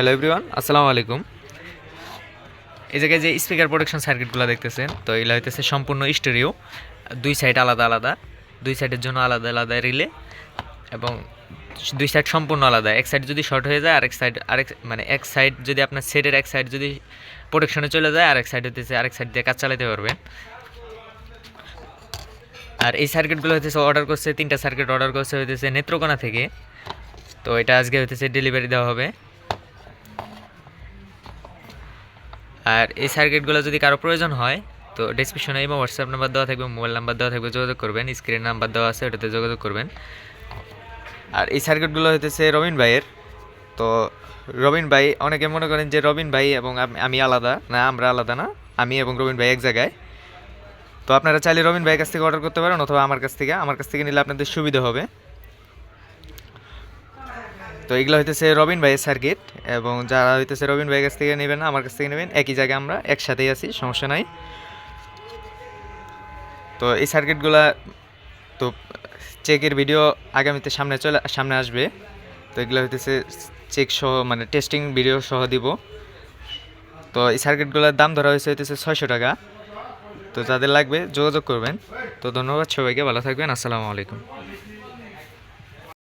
Hello everyone আসসালামু আলাইকুম এই জায়গায় যে স্পিকার প্রোটেকশন সার্কিটগুলো দেখতেছেন, তো এগুলো হইতেছে সম্পূর্ণ স্টেরিও দুই সাইড আলাদা আলাদা। দুই সাইডের জন্য আলাদা আলাদা রিলে এবং দুই সাইড সম্পূর্ণ আলাদা। এক সাইড যদি শর্ট হয়ে যায়, আরেক সাইড আরেক মানে এক সাইড যদি আপনার সেটের এক সাইড যদি প্রোটেকশনে চলে যায়, আরেক সাইড হইতেছে, আরেক সাইড দিয়ে কাজ চালাতে পারবেন। আর এই সার্কিটগুলো হইতেছে অর্ডার করছে, তিনটা সার্কিট অর্ডার করছে হইতেছে নেত্রকোনা থেকে। তো এটা আজকে হইতেছে ডেলিভারি দেওয়া হবে। আর এই সার্কিটগুলো যদি কারও প্রয়োজন হয়, তো ডিসক্রিপশনে এবং হোয়াটসঅ্যাপ নাম্বার দেওয়া থাকবে মোবাইল নাম্বার দেওয়া থাকবে, যোগাযোগ করবেন স্ক্রিন নাম্বার দেওয়া আছে, ওটাতে যোগাযোগ করবেন। আর এই সার্কিটগুলো হইতেছে রবিন ভাইয়ের। তো রবিন ভাই, অনেকে মনে করেন যে রবিন ভাই এবং আমি আলাদা। না, আমরা আলাদা না। আমি এবং রবিন ভাই এক জায়গায়। তো আপনারা চাইলে রবিন ভাইয়ের কাছ থেকে অর্ডার করতে পারেন অথবা আমার কাছ থেকে। আমার কাছ থেকে নিলে আপনাদের সুবিধা হবে। তো এগুলো হইতেছে রবিন ভাইয়ের সার্কিট এবং যারা হইতেছে রবিন ভাইয়ের কাছ থেকে নেবেন, আমার কাছ থেকে নেবেন, একই জায়গায় আমরা একসাথেই আছি, সমস্যা নাই। তো এই সার্কিটগুলা তো চেকের ভিডিও আগামীতে সামনে চলে, সামনে আসবে। তো এগুলো হইতেছে চেক সহ মানে টেস্টিং ভিডিও সহ দিব। তো এই সার্কিটগুলোর দাম ধরা হয়েছে হইতেছে ছয়শো টাকা। তো যাদের লাগবে যোগাযোগ করবেন। তো ধন্যবাদ সবাইকে, ভালো থাকবেন, আসসালামু আলাইকুম।